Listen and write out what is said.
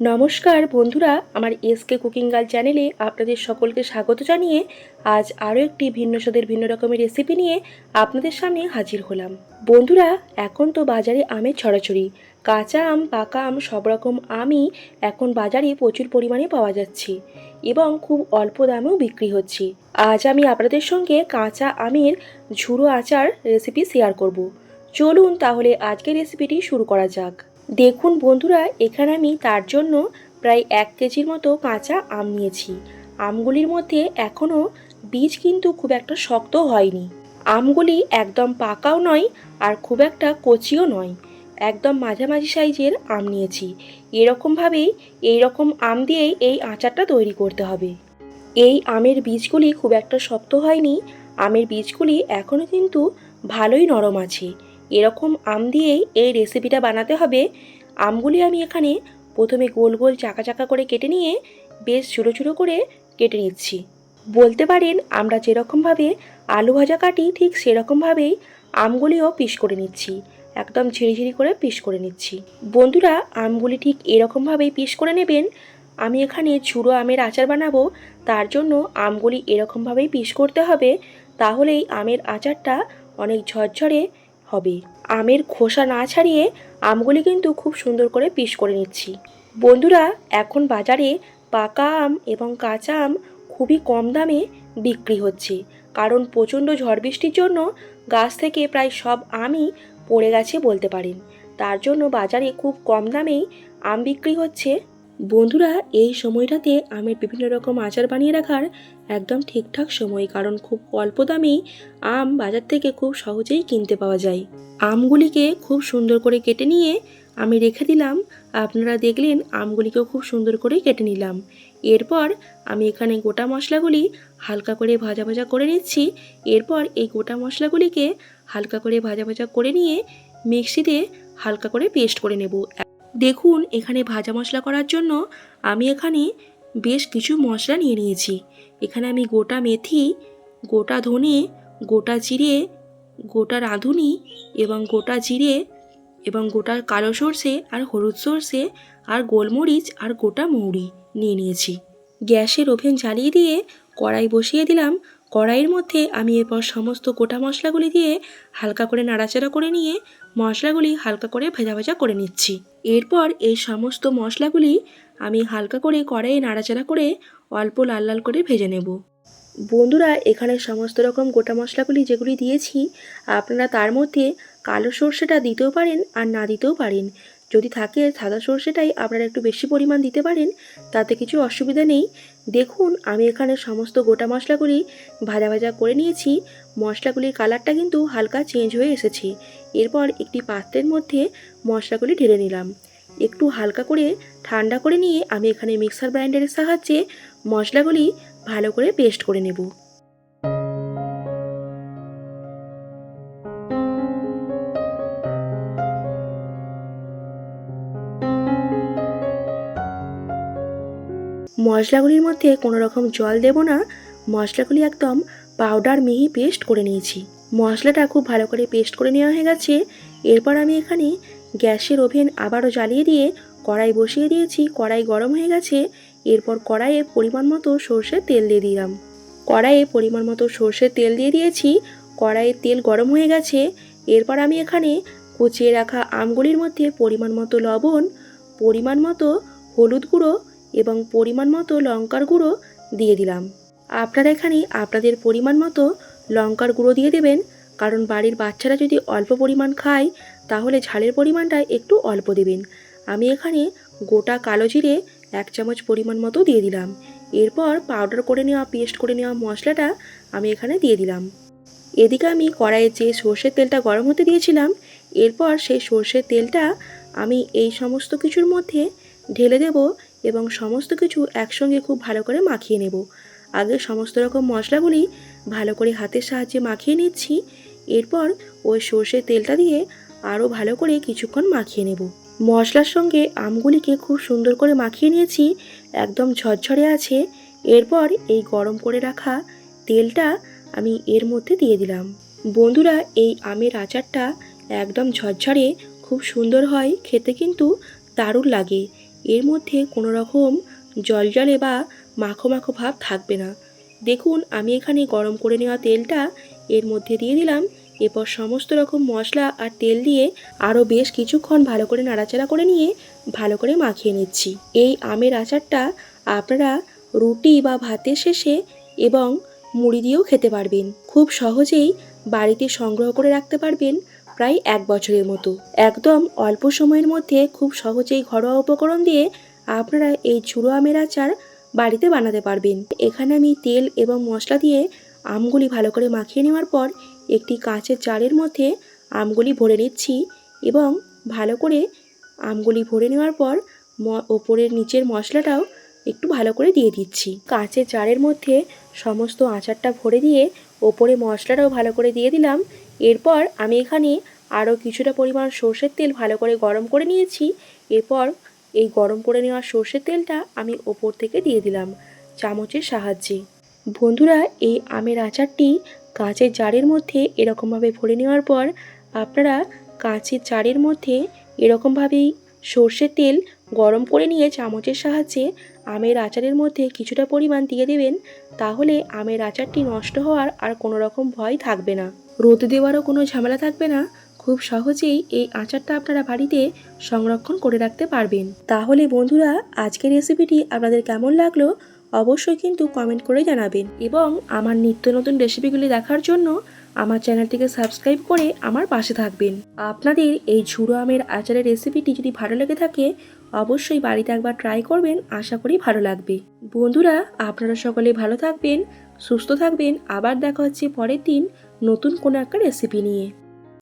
নমস্কার বন্ধুরা, আমার এসকে কুকিং গার্ল চ্যানেলে আপনাদের সকলকে স্বাগত জানিয়ে আজ আরও একটি ভিন্ন স্বাদের, ভিন্ন রকমের রেসিপি নিয়ে আপনাদের সামনে হাজির হলাম। বন্ধুরা, এখন তো বাজারে আমের ছড়াছড়ি। কাঁচা আম, পাকা আম, সব রকম আমই এখন বাজারে প্রচুর পরিমাণে পাওয়া যাচ্ছে এবং খুব অল্প দামেও বিক্রি হচ্ছে। আজ আমি আপনাদের সঙ্গে কাঁচা আমের ঝুড়ো আচার রেসিপি শেয়ার করব। চলুন তাহলে আজকের রেসিপিটি শুরু করা যাক। দেখুন বন্ধুরা, এখানে আমি তার জন্য প্রায় এক কেজির মতো কাঁচা আম নিয়েছি। আমগুলির মধ্যে এখনও বীজ কিন্তু খুব একটা শক্ত হয়নি। আমগুলি একদম পাকাও নয় আর খুব একটা কচিও নয়। একদম মাঝামাঝি সাইজের আম নিয়েছি। এরকমভাবেই এই রকম আম দিয়েই এই আচারটা তৈরি করতে হবে। এই আমের বীজগুলি খুব একটা শক্ত হয়নি। আমের বীজগুলি এখনও কিন্তু ভালোই নরম আছে। এরকম আম দিয়েই এই রেসিপিটা বানাতে হবে। আমগুলি আমি এখানে প্রথমে গোল গোল চাকা চাকা করে কেটে নিয়ে বেশ ছোটো ছোটো করে কেটে নিচ্ছি। বলতে পারেন আমরা যেরকমভাবে আলু ভাজা কাটি ঠিক সেরকমভাবেই আমগুলিও পিস করে নিচ্ছি। একদম ঝিরিঝিরি করে পিস করে নিচ্ছি। বন্ধুরা, আমগুলি ঠিক এরকমভাবেই পিস করে নেবেন। আমি এখানে ঝুড়ো আমের আচার বানাবো, তার জন্য আমগুলি এরকমভাবেই পিস করতে হবে। তাহলেই আমের আচারটা অনেক ঝরঝরে হবে। আমের খোসা না ছাড়িয়ে আমগুলি কিন্তু খুব সুন্দর করে পিস করে নিচ্ছি। বন্ধুরা, এখন বাজারে পাকা আম এবং কাঁচা আম খুবই কম দামে বিক্রি হচ্ছে। কারণ প্রচণ্ড ঝড় বৃষ্টির জন্য গাছ থেকে প্রায় সব আমই পড়ে গেছে বলতে পারেন। তার জন্য বাজারে খুব কম দামেই আম বিক্রি হচ্ছে। বন্ধুরা, এই সময়টাতে আমের বিভিন্ন রকম আচার বানিয়ে রাখার একদম ঠিকঠাক সময়, কারণ খুব অল্প দামেই আম বাজার থেকে খুব সহজেই কিনতে পাওয়া যায়। আমগুলিকে খুব সুন্দর করে কেটে নিয়ে আমি রেখে দিলাম। আপনারা দেখলেন আমগুলিকেও খুব সুন্দর করে কেটে নিলাম। এরপর আমি এখানে গোটা মশলাগুলি হালকা করে ভাজা ভাজা করে নিচ্ছি। এরপর এই গোটা মশলাগুলিকে হালকা করে ভাজা ভাজা করে নিয়ে মিক্সিতে হালকা করে পেস্ট করে নেব। দেখুন, এখানে ভাজা মশলা করার জন্য আমি এখানে বেশ কিছু মশলা নিয়ে নিয়েছি। এখানে আমি গোটা মেথি, গোটা ধনে, গোটা জিরে, গোটা রাঁধুনি এবং গোটা জিরে এবং গোটা কালো সর্ষে আর হলুদ সর্ষে আর গোলমরিচ আর গোটা মৌরি নিয়ে নিয়েছি। গ্যাসের ওভেন জ্বালিয়ে দিয়ে কড়াই বসিয়ে দিলাম। কড়াইয়ের মধ্যে আমি এরপর সমস্ত গোটা মশলাগুলি দিয়ে হালকা করে নাড়াচাড়া করে নিয়ে মশলাগুলি হালকা করে ভেজা ভেজা করে নিচ্ছি। এরপর এই সমস্ত মশলাগুলি আমি হালকা করে কড়াইয়ে নাড়াচাড়া করে অল্প লাল লাল করে ভেজে নেব। বন্ধুরা, এখানে সমস্ত রকম গোটা মশলাগুলি যেগুলি দিয়েছি, আপনারা তার মধ্যে কালো সর্ষেটা দিতেও পারেন আর না দিতেও পারেন। যদি থাকে সাদা সর্ষেটাই আপনারা একটু বেশি পরিমাণ দিতে পারেন, তাতে কিছু অসুবিধা নেই। দেখুন, আমি এখানে সমস্ত গোটা মশলাগুলি ভাজা ভাজা করে নিয়েছি। মশলাগুলির কালারটা কিন্তু হালকা চেঞ্জ হয়ে এসেছে। এরপর একটি পাত্রের মধ্যে মশলাগুলি ঢেলে নিলাম। একটু হালকা করে ঠান্ডা করে নিয়ে আমি এখানে মিক্সার গ্রাইন্ডারের সাহায্যে মশলাগুলি ভালো করে পেস্ট করে নেব। মশলাগুলির মধ্যে কোনো রকম জল দেব না। মশলাগুলি একদম পাউডার মিহি পেস্ট করে নিয়েছি। মশলাটা খুব ভালো করে পেস্ট করে নেওয়া হয়ে গেছে। এরপর আমি এখানে গ্যাসের ওভেন আবারও জ্বালিয়ে দিয়ে কড়াই বসিয়ে দিয়েছি। কড়াই গরম হয়ে গেছে। এরপর কড়াইয়ে পরিমাণ মতো সর্ষের তেল দিয়ে দিলাম। কড়াইয়ে পরিমাণ মতো সর্ষের তেল দিয়ে দিয়েছি। কড়াইয়ের তেল গরম হয়ে গেছে। এরপর আমি এখানে কুচিয়ে রাখা আমগুলির মধ্যে পরিমাণ মতো লবণ, পরিমাণ মতো হলুদ গুঁড়ো এবং পরিমাণ মতো লঙ্কার গুঁড়ো দিয়ে দিলাম। আপনারা এখানে আপনাদের পরিমাণ মতো লঙ্কার গুঁড়ো দিয়ে দেবেন, কারণ বাড়ির বাচ্চারা যদি অল্প পরিমাণ খায়, তাহলে ঝালের পরিমাণটা একটু অল্প দেবেন। আমি এখানে গোটা কালো জিরে এক চামচ পরিমাণ মতো দিয়ে দিলাম। এরপর পাউডার করে নেওয়া পেস্ট করে নেওয়া মশলাটা আমি এখানে দিয়ে দিলাম। এদিকে আমি কড়াইয়ে যে সর্ষের তেলটা গরম হতে দিয়েছিলাম, এরপর সেই সর্ষের তেলটা আমি এই সমস্ত কিছুর মধ্যে ঢেলে দেব। এবং সমস্ত কিছু একসঙ্গে খুব ভালো করে মাখিয়ে নেব। আগে সমস্ত রকম মশলাগুলি ভালো করে হাতের সাহায্যে মাখিয়ে নিচ্ছি। এরপর ওই সর্ষের তেলটা দিয়ে আরও ভালো করে কিছুক্ষণ মাখিয়ে নেব। মশলার সঙ্গে আমগুলিকে খুব সুন্দর করে মাখিয়ে নিয়েছি, একদম ঝরঝরে আছে। এরপর এই গরম করে রাখা তেলটা আমি এর মধ্যে দিয়ে দিলাম। বন্ধুরা, এই আমের আচারটা একদম ঝরঝরে, খুব সুন্দর হয়, খেতে কিন্তু দারুণ লাগে। এর মধ্যে কোনো রকম জলজলে বা মাখো মাখো ভাব থাকবে না। দেখুন, আমি এখানে গরম করে নেওয়া তেলটা এর মধ্যে দিয়ে দিলাম। এরপর সমস্ত রকম মশলা আর তেল দিয়ে আরও বেশ কিছুক্ষণ ভালো করে নাড়াচাড়া করে নিয়ে ভালো করে মাখিয়ে নিচ্ছি। এই আমের আচারটা আপনারা রুটি বা ভাতের শেষে এবং মুড়ি দিয়েও খেতে পারবেন। খুব সহজেই বাড়িতে সংগ্রহ করে রাখতে পারবেন। প্রায় এক বছরের মতো। একদম অল্প সময়ের মধ্যে খুব সহজেই ঘরোয়া উপকরণ দিয়ে আপনারা এই ঝুড়ো আমের আচার বাড়িতে বানাতে পারবেন। এখানে আমি তেল এবং মশলা দিয়ে আমগুলি ভালো করে মাখিয়ে নেওয়ার পর একটি কাঁচের জারের মধ্যে আমগুলি ভরে নিচ্ছি এবং ভালো করে আমগুলি ভরে নেওয়ার পর ওপরের নিচের মশলাটাও একটু ভালো করে দিয়ে দিচ্ছি। কাঁচের জারের মধ্যে সমস্ত আচারটা ভরে দিয়ে ওপরে মশলাটাও ভালো করে দিয়ে দিলাম। এরপর আমি এখানে আরও কিছুটা পরিমাণ সর্ষের তেল ভালো করে গরম করে নিয়েছি। এরপর এই গরম করে নেওয়া সর্ষের তেলটা আমি ওপর থেকে দিয়ে দিলাম চামচের সাহায্যে। বন্ধুরা, এই আমের আচারটি কাঁচের জারের মধ্যে এরকমভাবে ভরে নেওয়ার পর আপনারা কাঁচের জারের মধ্যে এরকমভাবেই সর্ষের তেল গরম করে নিয়ে চামচের সাহায্যে আমের আচারের মধ্যে কিছুটা পরিমাণ দিয়ে দেবেন, তাহলে আমের আচারটি নষ্ট হওয়ার আর কোনো রকম ভয় থাকবে না। রোদ দেওয়ারও কোনো ঝামেলা থাকবে না। খুব সহজেই এই আচারটা আপনারা বাড়িতে সংরক্ষণ করে রাখতে পারবেন। তাহলে বন্ধুরা, আজকের রেসিপিটি আপনাদের কেমন লাগল অবশ্যই কিন্তু কমেন্ট করে জানাবেন। এবং আমার নিত্য নতুন রেসিপিগুলি দেখার জন্য আমার চ্যানেলটিকে সাবস্ক্রাইব করে আমার পাশে থাকবেন। আপনাদের এই ঝুড়ো আমের আচারের রেসিপিটি যদি ভালো লেগে থাকে, অবশ্যই বাড়িতে একবার ট্রাই করবেন, আশা করি ভালো লাগবে। বন্ধুরা, আপনারা সকলে ভালো থাকবেন, সুস্থ থাকবেন। আবার দেখা হচ্ছে পরের দিন নতুন কোনো একটা রেসিপি নিয়ে।